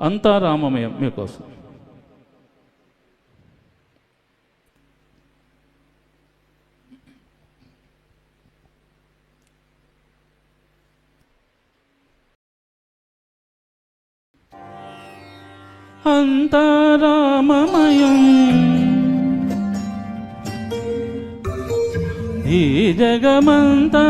అంతా రామమయం మీకోసం. అంతా రామమయం ఈ జగమంతా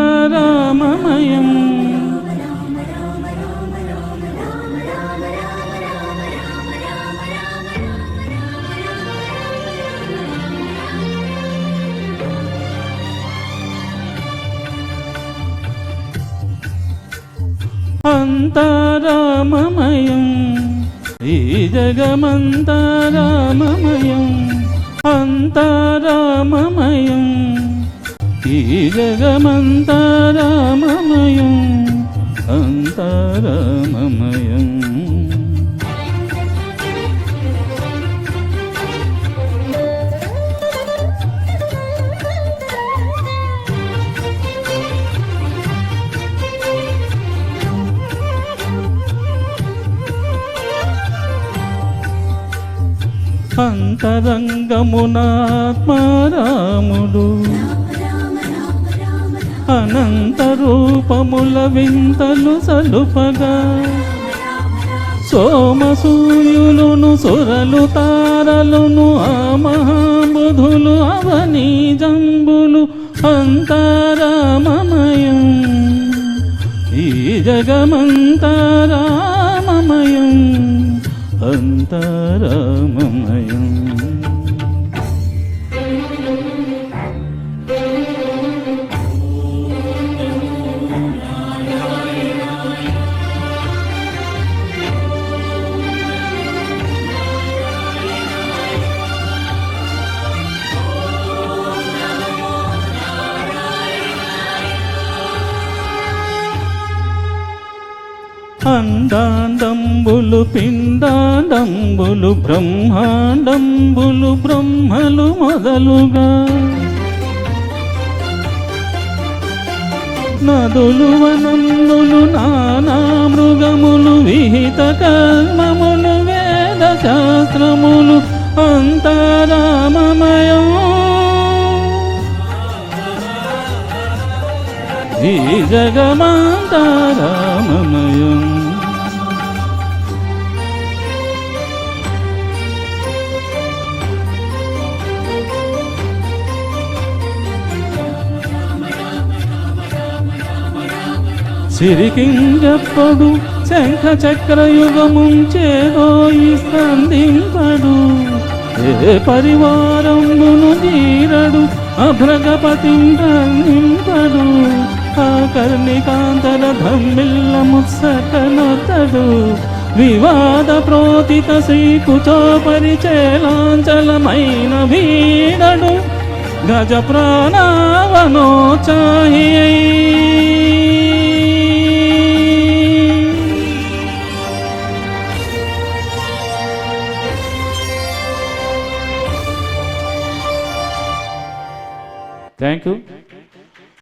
అంతరామమయం. ఈ జగమంతరామమయం. అంతరామమయం. ఈ జగమంతరామమయం. అంతరామమయం. అంతరంగమునాత్మారాముడు అనంత రూపముల వింతలు సలుపగా. సోమసూర్యులును సురలు తారలును ఆ మహాబుధులు అవని జంబులు అంతారామమయం. ఈ జగమంతారామమయం. అంతారామమయం అండాండంబులు పిండాండంబులు బ్రహ్మాండంబులు బ్రహ్మలు మొదలుగా. నదులు వనములు నానా మృగములు విహిత కర్మములు వేద శాస్త్రములు అంతా ఈ జగమంతారామమయం సిరికింజప్పడు శంఖ చక్రయుగముంచేదోయి స్పందింపడు. ఏ పరివారమును తీరడు అభ్రగపతింపడు కర్ణికాంతర ధమ్మిల్ల ముత్సకనొత్తడు వివాద ప్రోతిత శ్రీకుచో పరిచేలాంచలమైన వీడడు. గజ ప్రాణావనోచాయి థ్యాంక్ యూ